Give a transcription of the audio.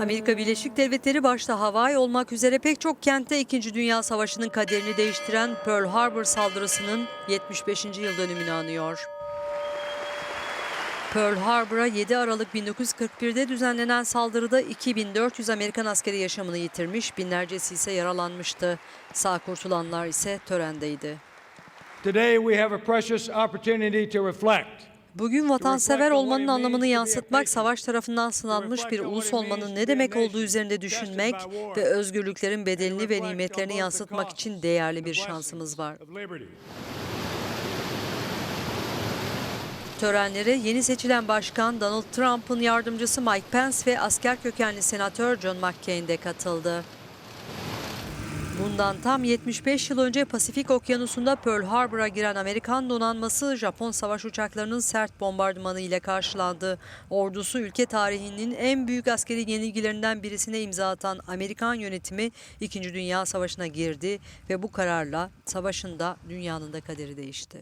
Amerika Birleşik Devletleri başta Hawaii olmak üzere pek çok kentte 2. Dünya Savaşı'nın kaderini değiştiren Pearl Harbor saldırısının 75. yıl dönümünü anıyor. Pearl Harbor'a 7 Aralık 1941'de düzenlenen saldırıda 2400 Amerikan askeri yaşamını yitirmiş, binlercesi ise yaralanmıştı. Sağ kurtulanlar ise törendeydi. Today we have a precious opportunity to reflect. Bugün vatansever olmanın anlamını yansıtmak, savaş tarafından sınanmış bir ulus olmanın ne demek olduğu üzerinde düşünmek ve özgürlüklerin bedelini ve nimetlerini yansıtmak için değerli bir şansımız var. Törenlere yeni seçilen başkan Donald Trump'ın yardımcısı Mike Pence ve asker kökenli senatör John McCain de katıldı. Bundan tam 75 yıl önce Pasifik Okyanusu'nda Pearl Harbor'a giren Amerikan donanması Japon savaş uçaklarının sert bombardımanı ile karşılandı. Ordusu ülke tarihinin en büyük askeri yenilgilerinden birisine imza atan Amerikan yönetimi 2. Dünya Savaşı'na girdi ve bu kararla savaşın da dünyanın da kaderi değişti.